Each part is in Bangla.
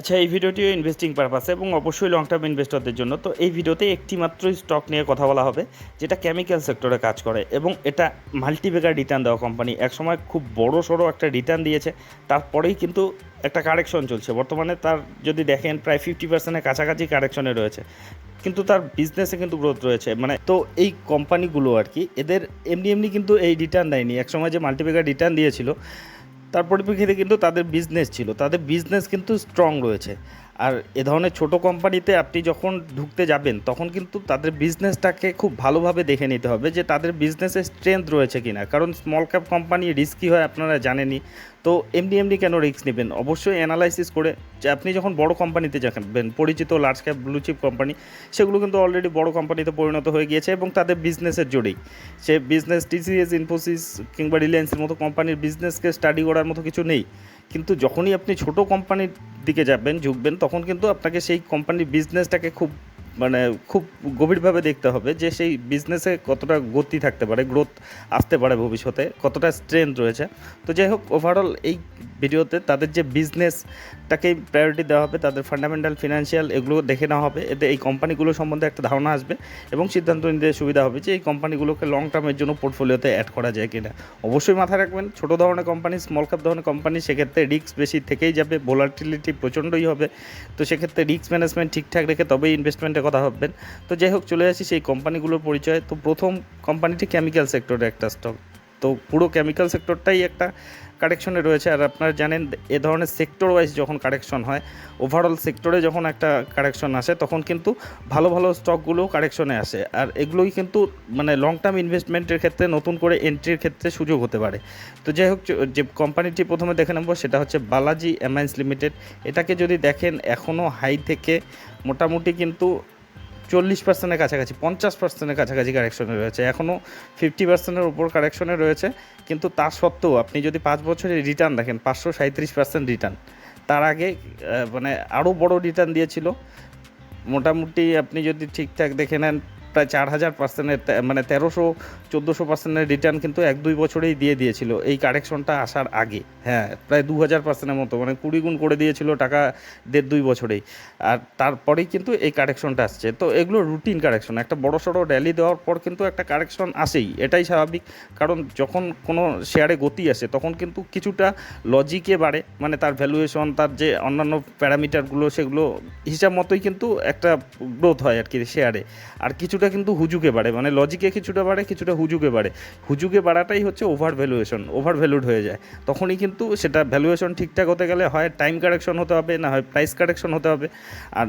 আচ্ছা এই ভিডিওটিও ইনভেস্টিং পারপাসে এবং অবশ্যই লং টার্ম ইনভেস্টরদের জন্য। তো এই ভিডিওতে একটি মাত্রই স্টক নিয়ে কথা বলা হবে, যেটা কেমিক্যাল সেক্টরে কাজ করে এবং এটা মাল্টিবেগার রিটার্ন দেওয়া কোম্পানি একসময় খুব বড় সড়ো একটা রিটার্ন দিয়েছে, তারপরেই কিন্তু একটা কারেকশন চলছে। বর্তমানে তার যদি দেখেন, প্রায় ফিফটি পার্সেন্টের কাছাকাছি কারেকশনে রয়েছে। কিন্তু তার বিজনেসে কিন্তু গ্রোথ রয়েছে। মানে তো এই কোম্পানিগুলো আর কি, এদের এমনি এমনি কিন্তু এই রিটার্ন দেয়নি। একসময় যে মাল্টিবেগার রিটার্ন দিয়েছিল তার পরিপ্রেক্ষিতে কিন্তু তাদের বিজনেস ছিল। তাদের বিজনেস কিন্তু স্ট্রং রয়েছে। আর এ ধরনের ছোট কোম্পানিতে আপনি যখন ঢুকতে যাবেন, তখন কিন্তু তাদের বিজনেসটাকে খুব ভালোভাবে দেখে নিতে হবে যে তাদের বিজনেসের স্ট্রেংথ রয়েছে কিনা। কারণ স্মল ক্যাপ কোম্পানি রিস্কি হয় আপনারা জানেনই। তো এমনি এমনি কেন রিস্ক নেবেন? অবশ্যই অ্যানালাইসিস করে যে আপনি যখন বড় কোম্পানিতে যাবেন, পরিচিত large cap blue chip company সেগুলো কিন্তু অলরেডি বড় কোম্পানিতে পরিণত হয়ে গিয়েছে এবং তাদের বিজনেসের জোরেই। সে বিজনেস টিসিএস ইনফোসিস কিংবা রিলায়েন্সের মতো কোম্পানির বিজনেসকে স্টাডি করার মতো কিছু নেই। কিন্তু যখনই আপনি ছোট কোম্পানির দিকে যাবেন, ঝুঁকবেন, তখন কিন্তু আপনাকে সেই কোম্পানির বিজনেসটাকে খুব মানে খুব গভীরভাবে দেখতে হবে যে সেই বিজনেসে কতটা গতি থাকতে পারে গ্রোথ আসতে পারে ভবিষ্যতে, কতটা স্ট্রেংথ রয়েছে। তো যাই হোক ওভারঅল এই ভিডিওতে তাদের যে বিজনেসটাকেই প্রায়োরিটি দেওয়া হবে, তাদের ফান্ডামেন্টাল ফিনান্সিয়াল এগুলো দেখে নেওয়া হবে। এতে এই কোম্পানিগুলো সম্বন্ধে একটা ধারণা আসবে এবং সিদ্ধান্ত নিতে সুবিধা হবে যে এই কোম্পানিগুলোকে লং টার্মের জন্য পোর্টফোলিওতে অ্যাড করা যায় কিনা। অবশ্যই মাথায় রাখবেন, ছোটো ধরনের কোম্পানি স্মল ক্যাপ ধরনের কোম্পানি সেক্ষেত্রে রিস্ক বেশি থেকেই যাবে ভোলাটিলিটি প্রচণ্ডই হবে। তো সেক্ষেত্রে রিস্ক ম্যানেজমেন্ট ঠিকঠাক রেখে তবেই ইনভেস্টমেন্টের কথা ভাববেন। তো যাই হোক, চলে আসি সেই কোম্পানিগুলোর পরিচয়। তো প্রথম কোম্পানিটি কেমিক্যাল সেক্টরের একটা স্টক তো পুরো কেমিক্যাল সেক্টরটাই একটা কারেকশনে রয়েছে। আর আপনারা জানেন, এ ধরনের সেক্টর ওয়াইজ যখন কারেকশন হয় ওভারঅল সেক্টরে যখন একটা কারেকশন আসে, তখন কিন্তু ভালো ভালো স্টকগুলোও কারেকশনে আসে। আর এগুলোই কিন্তু মানে লং টার্ম ইনভেস্টমেন্টের ক্ষেত্রে নতুন করে এন্ট্রির ক্ষেত্রে সুযোগ হতে পারে। তো যাই হোক যে কোম্পানিটি প্রথমে দেখে নেব, সেটা হচ্ছে বালাজি অ্যামাইন্স লিমিটেড। এটাকে যদি দেখেন এখনও হাই থেকে মোটামুটি কিন্তু চল্লিশ পার্সেন্টের কাছাকাছি, পঞ্চাশ পার্সেন্টের কাছাকাছি কারেকশনে রয়েছে। এখনও ফিফটি পার্সেন্টের উপর কারেকশনে রয়েছে। কিন্তু তা সত্ত্বেও আপনি যদি পাঁচ বছরের রিটার্ন দেখেন, পাঁচশো সাঁত্রিশ পার্সেন্ট রিটার্ন তার আগে মানে আরও বড় রিটার্ন দিয়েছিল। মোটামুটি আপনি যদি ঠিকঠাক দেখে নেন প্রায় চার হাজার পার্সেন্টের মানে তেরোশো, চোদ্দোশো পার্সেন্টের রিটার্ন কিন্তু এক দুই বছরেই দিয়ে দিয়েছিল এই কারেকশনটা আসার আগে। হ্যাঁ প্রায় দু হাজার পার্সেন্টের মতো মানে কুড়ি গুণ করে দিয়েছিল টাকা দেড় দুই বছরেই। আর তারপরেই কিন্তু এই কারেকশনটা আসছে। তো এগুলো রুটিন কারেকশন একটা বড় সড়ো র্যালি দেওয়ার পর কিন্তু একটা কারেকশন আসেই, এটাই স্বাভাবিক। কারণ যখন কোনো শেয়ারে গতি আসে, তখন কিন্তু কিছুটা লজিকে বাড়ে মানে তার ভ্যালুয়েশন তার যে অন্যান্য প্যারামিটারগুলো সেগুলো হিসাব মতোই কিন্তু একটা গ্রোথ হয় আর কি শেয়ারে আর কিছুটা কিন্তু হুজুকে বাড়ে মানে লজিকে কিছুটা বাড়ে, কিছুটা হুজুকে বাড়ে। হুজুকে বাড়াটাই হচ্ছে ওভার ভ্যালুয়েশন ওভার ভ্যালুড হয়ে যায়। তখনই কিন্তু সেটা ভ্যালুয়েশন ঠিকঠাক হতে গেলে হয় টাইম কারেকশন হতে হবে, না হয় প্রাইস কারেকশন হতে হবে, আর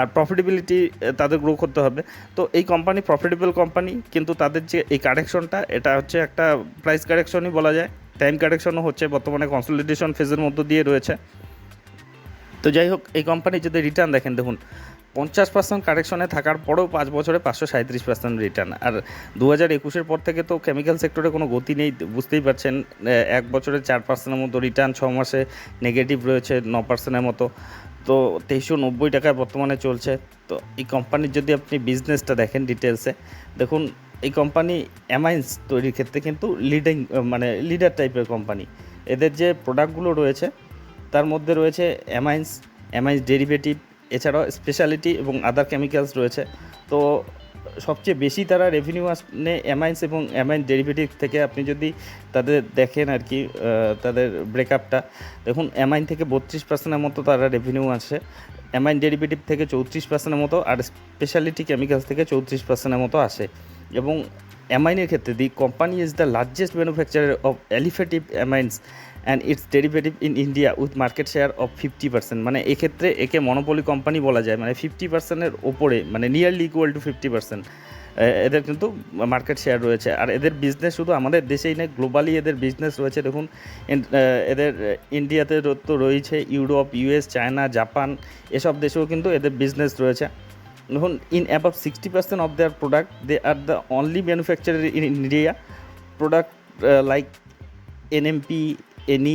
আর প্রফিটেবিলিটি তাদের গ্রো করতে হবে। তো এই কোম্পানি প্রফিটেবল কোম্পানি কিন্তু তাদের যে এই কারেকশনটা এটা হচ্ছে একটা প্রাইস কারেকশনই বলা যায়। টাইম কারেকশনও হচ্ছে বর্তমানে কনসলিডেশন ফেজের মধ্য দিয়ে রয়েছে। তো যাই হোক, এই কোম্পানির যদি রিটার্ন দেখেন, দেখুন পঞ্চাশ পার্সেন্ট কারেকশনে থাকার পরেও পাঁচ বছরে পাঁচশো সাঁত্রিশ পার্সেন্ট রিটার্ন আর দু হাজার একুশের পর থেকে তো কেমিক্যাল সেক্টরে কোনো গতি নেই, বুঝতেই পারছেন এক বছরে চার পার্সেন্টের মতো রিটার্ন ছ মাসে নেগেটিভ রয়েছে, ন পার্সেন্টের মতো। তো তেইশশো নব্বই টাকায় বর্তমানে চলছে। তো এই কোম্পানির যদি আপনি বিজনেসটা দেখেন ডিটেলসে দেখুন, এই কোম্পানি অ্যামাইন্স তৈরির ক্ষেত্রে কিন্তু লিডিং মানে লিডার টাইপের কোম্পানি এদের যে প্রোডাক্টগুলো রয়েছে, তার মধ্যে রয়েছে অ্যামাইন্স অ্যামাইন্স ডেরিভেটিভ এছাড়াও স্পেশালিটি এবং আদার কেমিক্যালস রয়েছে। তো সবচেয়ে বেশি তারা রেভিনিউ আসনে অ্যামাইন্স এবং অ্যামাইন ডেরিভেটিভ থেকে আপনি যদি তাদের দেখেন আর কি তাদের ব্রেকআপটা দেখুন অ্যামাইন থেকে বত্রিশ পার্সেন্টের মতো তারা রেভিনিউ আছে। অ্যামাইন ডেরিভেটিভ থেকে চৌত্রিশ পার্সেন্টের মতো আর স্পেশালিটি কেমিক্যালস থেকে চৌত্রিশ পার্সেন্টের মতো আসে। এবং অ্যামাইনের ক্ষেত্রে the company is the largest manufacturer of aliphatic amines and its derivative in India with market share of fifty percent মানে এক্ষেত্রে একে মনোপলি কোম্পানি বলা যায়। মানে ফিফটি পার্সেন্টের ওপরে মানে nearly equal to fifty percent এদের কিন্তু মার্কেট শেয়ার রয়েছে। আর এদের বিজনেস শুধু আমাদের দেশেই নয় গ্লোবালি এদের বিজনেস রয়েছে। দেখুন এদের ইন্ডিয়াতে তো রয়েছে ইউরোপ ইউএস চায়না জাপান এসব দেশেও কিন্তু এদের বিজনেস রয়েছে। দেখুন in above sixty percent of their product they are the only manufacturer in India product like NMP any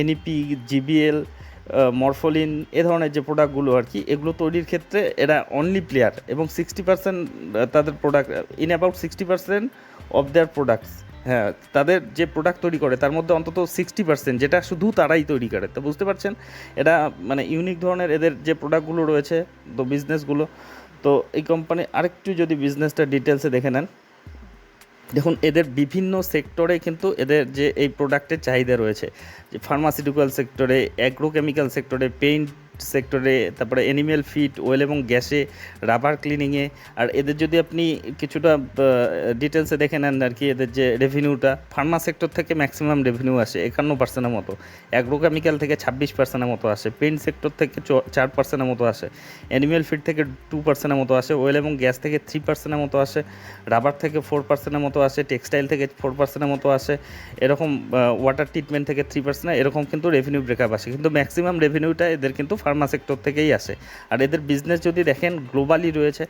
NEP GBL morpholine এ ধরনের যে প্রোডাক্টগুলো আর কি, এগুলো তৈরির ক্ষেত্রে এরা অনলি প্লেয়ার এবং সিক্সটি পার্সেন্ট তাদের product in about sixty percent of their products হ্যাঁ তাদের যে প্রোডাক্ট তৈরি করে, তার মধ্যে অন্তত সিক্সটি পার্সেন্ট যেটা শুধু তারাই তৈরি করে। তো বুঝতে পারছেন? এটা মানে ইউনিক ধরনের এদের যে প্রোডাক্টগুলো রয়েছে, তো বিজনেসগুলো তো এই কোম্পানি আরেকটু যদি বিজনেসটা ডিটেলসে দেখে নেন দেখুন, এদের বিভিন্ন সেক্টরে কিন্তু এদের যে এই প্রোডাক্টের চাহিদা রয়েছে, যে ফার্মাসিউটিক্যাল সেক্টরে অ্যাগ্রোকেমিক্যাল সেক্টরে পেইন্ট সেক্টরে তারপরে অ্যানিম্যাল ফিড ওয়েল এবং গ্যাসে রাবার ক্লিনিংয়ে আর এদের যদি আপনি কিছুটা ডিটেলসে দেখে নেন আর কি, এদের যে রেভিনিউটা ফার্মা সেক্টর থেকে ম্যাক্সিমাম রেভিনিউ আসে একান্ন পার্সেন্টের মতো। অ্যাগ্রোকেমিক্যাল থেকে ছাব্বিশ পার্সেন্টের মতো আসে পেন্ট সেক্টর থেকে চার পার্সেন্টের মতো আসে অ্যানিম্যাল ফিড থেকে টু পার্সেন্টের মতো আসে ওয়েল এবং গ্যাস থেকে থ্রি পার্সেন্টের মতো আসে রাবার থেকে ফোর পার্সেন্টের মতো আসে টেক্সটাইল থেকে ফোর পার্সেন্টের মতো আসে, এরকম ওয়াটার ট্রিটমেন্ট থেকে থ্রি পার্সেন্ট এরকম কিন্তু রেভিনিউ ব্রেকআপ আসে। কিন্তু ম্যাক্সিমাম রেভিনিউটা এদের কিন্তু ফার্মা সেক্টর থেকেই আসে। আর এদের বিজনেস যদি দেখেন গ্লোবালি রয়েছে,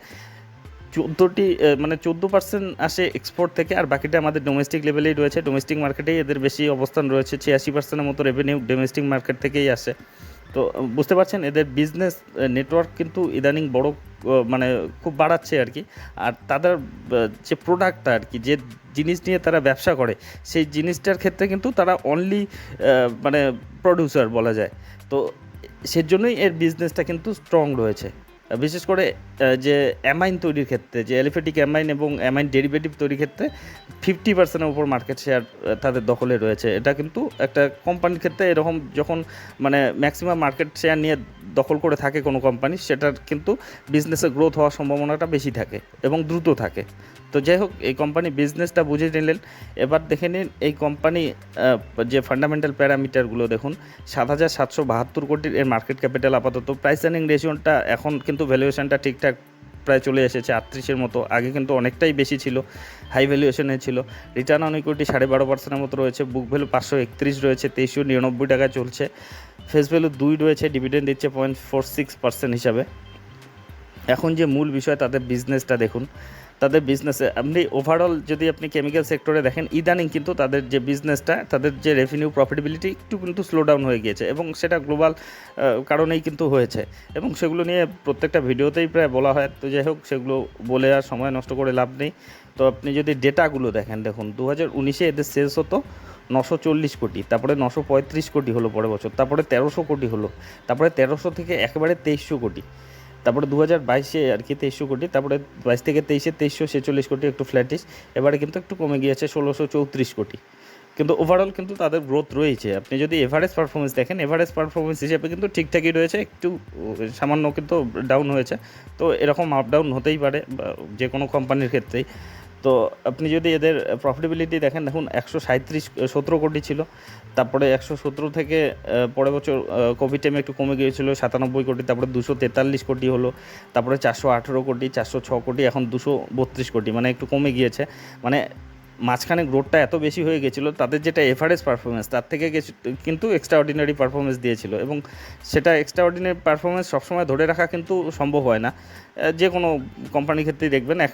চোদ্দোটি মানে চোদ্দ পার্সেন্ট আসে এক্সপোর্ট থেকে, আর বাকিটা আমাদের ডোমেস্টিক লেভেলেই রয়েছে। ডোমেস্টিক মার্কেটেই এদের বেশি অবস্থান রয়েছে, ছিয়াশি পার্সেন্টের মতো রেভিনিউ ডোমেস্টিক মার্কেট থেকেই আসে। তো বুঝতে পারছেন, এদের বিজনেস নেটওয়ার্ক কিন্তু ইদানিং বড় মানে খুব বাড়াচ্ছে আর কি। আর তাদের যে প্রোডাক্টটা আর কি, যে জিনিস নিয়ে তারা ব্যবসা করে, সেই জিনিসটার ক্ষেত্রে কিন্তু তারা অনলি মানে প্রডিউসার বলা যায়। তো সেজন্যই এর বিজনেসটা কিন্তু স্ট্রং রয়েছে। বিশেষ করে যে অ্যামাইন তৈরির ক্ষেত্রে, যে অ্যালিফেটিক অ্যামাইন এবং অ্যামাইন ডেরিভেটিভ তৈরির ক্ষেত্রে ফিফটি পার্সেন্টের উপর মার্কেট শেয়ার তাদের দখলে রয়েছে। এটা কিন্তু একটা কোম্পানির ক্ষেত্রে এরকম যখন মানে ম্যাক্সিমাম মার্কেট শেয়ার নিয়ে দখল করে থাকে কোনো কোম্পানি সেটার কিন্তু বিজনেসে গ্রোথ হওয়ার সম্ভাবনাটা বেশি থাকে এবং দ্রুত থাকে। তো যাই হোক, এই কোম্পানি বিজনেসটা বুঝে নিলেন। এবার দেখে নিন, এই কোম্পানি যে ফান্ডামেন্টাল প্যারামিটারগুলো দেখুন, সাত হাজার সাতশো বাহাত্তর কোটির এর মার্কেট ক্যাপিটাল আপাতত। প্রাইস আর্নিং রেশিওটা এখন কিন্তু ভ্যালুয়েশনটা ঠিকঠাক প্রায় চলে এসেছে আটত্রিশের মতো। আগে কিন্তু অনেকটাই বেশি ছিল হাই ভ্যালুয়েশনে ছিল। রিটার্ন অন ইকুইটি সাড়ে বারো পার্সেন্টের মতো রয়েছে বুক ভ্যালু পাঁচশো একত্রিশ রয়েছে, তেইশশো নিরানব্বই টাকায় চলছে। ফেস ভ্যালু দুই রয়েছে ডিভিডেন্ড দিচ্ছে পয়েন্ট ফোর সিক্স পার্সেন্ট হিসাবে। এখন যে মূল বিষয়, তাদের বিজনেসটা দেখুন। তাদের বিজনেসে আপনি ওভারঅল যদি আপনি কেমিক্যাল সেক্টরে দেখেন, ইদানিং কিন্তু তাদের যে বিজনেসটা তাদের যে রেভিনিউ প্রফিটেবিলিটি একটু কিন্তু স্লো ডাউন হয়ে গিয়েছে এবং সেটা গ্লোবাল কারণেই কিন্তু হয়েছে। এবং সেগুলো নিয়ে প্রত্যেকটা ভিডিওতেই প্রায় বলা হয়। তো যাই হোক, সেগুলো বলে আর সময় নষ্ট করে লাভ নেই। তো আপনি যদি ডেটাগুলো দেখেন, দেখুন দু হাজার উনিশে এদের সেলস হতো নশো চল্লিশ কোটি, তারপরে নশো পঁয়ত্রিশ কোটি হলো পরের বছর, তারপরে তেরোশো কোটি হলো, তারপরে তেরোশো থেকে একেবারে তেইশশো কোটি। তারপরে দু হাজার বাইশে আর কি তেইশশো কোটি, তারপরে বাইশ থেকে তেইশে, তেইশশো ছেচল্লিশ কোটি একটু ফ্ল্যাটিস এবারে কিন্তু একটু কমে গিয়েছে ষোলোশো চৌত্রিশ কোটি। কিন্তু ওভারঅল কিন্তু তাদের গ্রোথ রয়েছে। আপনি যদি এভারেজ পারফরমেন্স দেখেন এভারেজ পারফরমেন্স হিসেবে কিন্তু ঠিকঠাকই রয়েছে, একটু সামান্য কিন্তু ডাউন হয়েছে। তো এরকম আপ ডাউন হতেই পারে যে কোনো কোম্পানির ক্ষেত্রেই। তো আপনি যদি এদের প্রফিটেবিলিটি দেখেন, দেখুন একশো সাঁত্রিশ সতেরো কোটি ছিল। তারপরে একশো সতেরো থেকে পরের বছর কোভিড টাইমে একটু কমে গিয়েছিল, সাতানব্বই কোটি, তারপরে দুশো তেতাল্লিশ কোটি হলো, তারপরে চারশো আঠেরো কোটি, চারশো ছ কোটি, এখন দুশো বত্রিশ কোটি মানে একটু কমে গিয়েছে। মানে মাঝখানে গ্রোথটা এত বেশি হয়ে গেছিল তাদের যেটা এভারেজ পারফরমেন্স তার থেকে কিন্তু এক্সট্রা অর্ডিনারি পারফরমেন্স দিয়েছিল। এবং সেটা এক্সট্রা অর্ডিনারি পারফরমেন্স সবসময় ধরে রাখা কিন্তু সম্ভব হয় না। যে কোনো কোম্পানির ক্ষেত্রেই দেখবেন, এক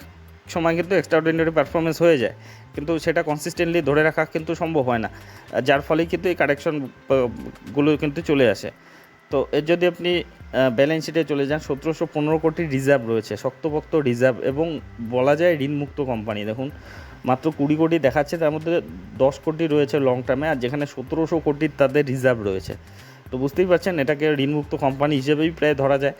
সময় কিন্তু এক্সট্রা অর্ডিনারি পারফরমেন্স হয়ে যায়। কিন্তু সেটা কনসিস্টেন্টলি ধরে রাখা কিন্তু সম্ভব হয় না। যার ফলেই কিন্তু এই কারেকশনগুলো কিন্তু চলে আসে। তো এর যদি আপনি ব্যালেন্স শিটে চলে যান, সতেরোশো পনেরো কোটি রিজার্ভ রয়েছে, শক্তপোক্ত রিজার্ভ এবং বলা যায় ঋণমুক্ত কোম্পানি দেখুন, মাত্র কুড়ি কোটি দেখাচ্ছে, তার মধ্যে দশ কোটি রয়েছে লং টার্মে আর যেখানে সতেরোশো কোটির তাদের রিজার্ভ রয়েছে। তো বুঝতেই পারছেন, এটাকে ঋণমুক্ত কোম্পানি হিসেবেই প্রায় ধরা যায়।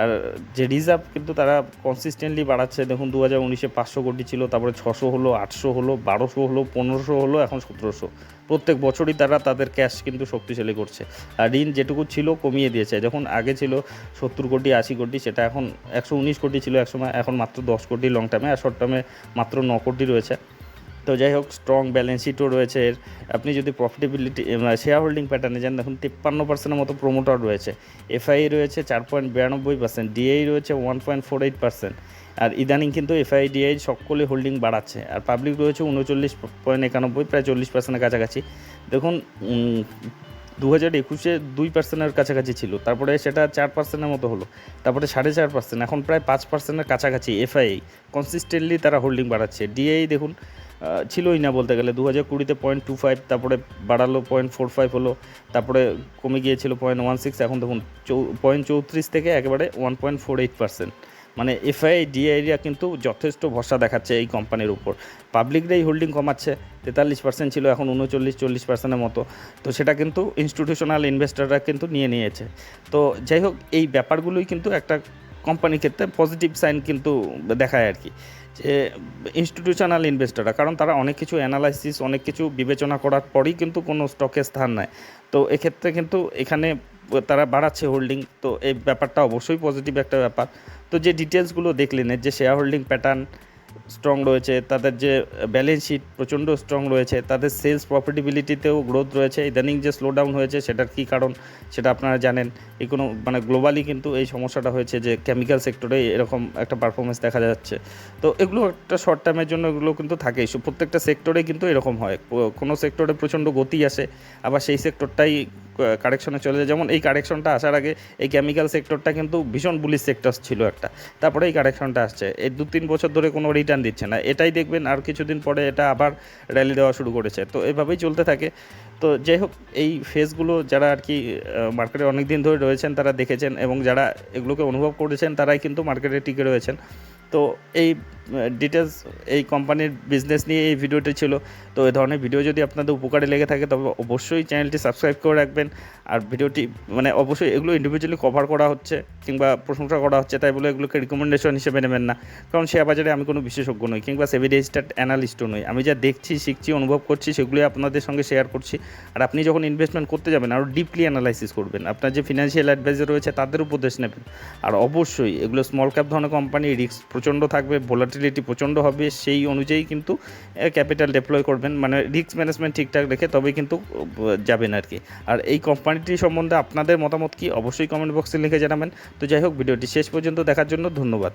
আর যে রিজার্ভ কিন্তু তারা কনসিস্টেন্টলি বাড়াচ্ছে, দেখুন দু হাজার উনিশে পাঁচশো কোটি ছিল, তারপরে ছশো হলো, আটশো হলো, বারোশো হলো, পনেরোশো হলো, এখন সতেরোশো। প্রত্যেক বছরই তারা তাদের ক্যাশ কিন্তু শক্তিশালী করছে। আর ঋণ যেটুকু ছিল কমিয়ে দিয়েছে। যখন আগে ছিল সত্তর কোটি, আশি কোটি, সেটা এখন একশো উনিশ কোটি ছিল একসময়, এখন মাত্র দশ কোটি লং টার্মে আর শর্ট টার্মে মাত্র ন কোটি রয়েছে। তো যাই হোক স্ট্রং ব্যালেন্স শিটও রয়েছে এর। আপনি যদি প্রফিটেবিলিটি শেয়ার হোল্ডিং প্যাটার্নে যান, দেখুন তিপ্পান্ন পার্সেন্টের মতো প্রোমোটার রয়েছে। এফআই রয়েছে চার পয়েন্ট বিরানব্বই পার্সেন্ট ডিআই রয়েছে one point four eight percent আর ইদানিং কিন্তু এফআই ডিআই সকলে হোল্ডিং বাড়াচ্ছে। আর পাবলিক রয়েছে উনচল্লিশ পয়েন্ট একানব্বই, প্রায় চল্লিশ পার্সেন্টের কাছাকাছি। দেখুন দু হাজার একুশে দুই পার্সেন্টের কাছাকাছি ছিল। তারপরে সেটা চার পার্সেন্টের মতো হলো। তারপরে সাড়ে চার পার্সেন্ট এখন প্রায় পাঁচ পার্সেন্টের কাছাকাছি এফআই কনসিস্টেন্টলি তারা হোল্ডিং বাড়াচ্ছে। ডিআই দেখুন ছিলই না বলতে গেলে। দু হাজার কুড়িতে পয়েন্ট টু ফাইভ তারপরে বাড়ালো পয়েন্ট ফোর ফাইভ হলো, তারপরে কমে গিয়েছিল পয়েন্ট ওয়ান সিক্স এখন দেখুন চৌ পয়েন্ট চৌত্রিশ থেকে একেবারে one point four eight percent মানে এফআই ডিআইরা কিন্তু যথেষ্ট ভরসা দেখাচ্ছে এই কোম্পানির উপর। পাবলিকরাই হোল্ডিং কমাচ্ছে, তেতাল্লিশ পার্সেন্ট ছিল, এখন উনচল্লিশ, চল্লিশ পার্সেন্টের মতো। তো সেটা কিন্তু ইনস্টিটিউশনাল ইনভেস্টররা কিন্তু নিয়ে নিয়েছে। তো যাই হোক, এই ব্যাপারগুলোই কিন্তু একটা কোম্পানির ক্ষেত্রে পজিটিভ সাইন কিন্তু দেখায় আর কি। যে ইনস্টিটিউশনাল ইনভেস্টররা কারণ তারা অনেক কিছু অ্যানালাইসিস অনেক কিছু বিবেচনা করার পরই কিন্তু কোনো স্টকে স্থান নেয়। তো এক্ষেত্রে কিন্তু এখানে তারা বাড়াচ্ছে হোল্ডিং তো এই ব্যাপারটা অবশ্যই পজিটিভ একটা ব্যাপার। তো যে ডিটেলসগুলো দেখলেন যে শেয়ার হোল্ডিং প্যাটার্ন স্ট্রং রয়েছে, তাদের যে ব্যালেন্স শিট প্রচণ্ড স্ট্রং রয়েছে, তাদের সেলস প্রফিটেবিলিটিতেও গ্রোথ রয়েছে। ইদানিং যে স্লো ডাউন হয়েছে সেটার কী কারণ সেটা আপনারা জানেন। এই কোনো মানে গ্লোবালি কিন্তু এই সমস্যাটা হয়েছে যে কেমিক্যাল সেক্টরে এরকম একটা পারফরমেন্স দেখা যাচ্ছে। তো এগুলো একটা শর্ট টাইমের জন্য এগুলো কিন্তু থাকেই প্রত্যেকটা সেক্টরে কিন্তু এরকম হয়। কোনো সেক্টরে প্রচণ্ড গতি আসে, আবার সেই সেক্টরটাই কারেকশনে চলে যায়। যেমন এই কারেকশনটা আসার আগে এই কেমিক্যাল সেক্টরটা কিন্তু ভীষণ বুলিশ সেক্টর ছিল একটা। তারপরে এই কারেকশনটা আসছে। এই দু তিন বছর ধরে কোনো রিটার্ন দিচ্ছে না। এটাই দেখবেন আর কিছুদিন পরে এটা আবার র্যালি দেওয়া শুরু করেছে। তো এভাবেই চলতে থাকে। তো যাই হোক, এই ফেসগুলো যারা আর কি মার্কেটে অনেক দিন ধরে রয়েছেন তারা দেখেছেন এবং যারা এগুলোকে অনুভব করেছেন তারাই কিন্তু মার্কেটে টিকে রয়েছেন। তো এই ডিটেলস এই কোম্পানির বিজনেস নিয়ে এই ভিডিওটি ছিল। তো এই ধরনের ভিডিও যদি আপনাদের উপকারে লেগে থাকে, তবে অবশ্যই চ্যানেলটি সাবস্ক্রাইব করে রাখবেন। আর ভিডিওটি মানে অবশ্যই এগুলো ইন্ডিভিজুয়ালি কভার করা হচ্ছে, কিংবা প্রশংসা করা হচ্ছে, তাই বলে এগুলোকে রিকমেন্ডেশন হিসেবে নেবেন না। কারণ শেয়ার বাজারে আমি কোনো বিশেষজ্ঞ নই, কিংবা সেভি রেজিস্টার্ড অ্যানালিস্টও নই। আমি যা দেখছি, শিখছি, অনুভব করছি, সেগুলোই আপনাদের সঙ্গে শেয়ার করছি। আর আপনি যখন ইনভেস্টমেন্ট করতে যাবেন আরও ডিপলি অ্যানালাইসিস করবেন। আপনার যে ফিনান্সিয়াল অ্যাডভাইজার রয়েছে, তাদের উপদেশ নেবেন। আর অবশ্যই এগুলো স্মল ক্যাপ ধরনের কোম্পানি রিস্ক প্রচণ্ড থাকবে ভোলাটিলিটি প্রচণ্ড হবে, সেই অনুযায়ী কিন্তু ক্যাপিটাল ডেপ্লয় করবেন। মানে রিস্ক ম্যানেজমেন্ট ঠিকঠাক রেখে তবে কিন্তু যাবেন আর কি। আর এই কোম্পানিটি সম্বন্ধে আপনাদের মতামত কি? অবশ্যই কমেন্ট বক্সে লিখে জানাবেন। তো যাই হোক, ভিডিওটি শেষ পর্যন্ত দেখার জন্য ধন্যবাদ।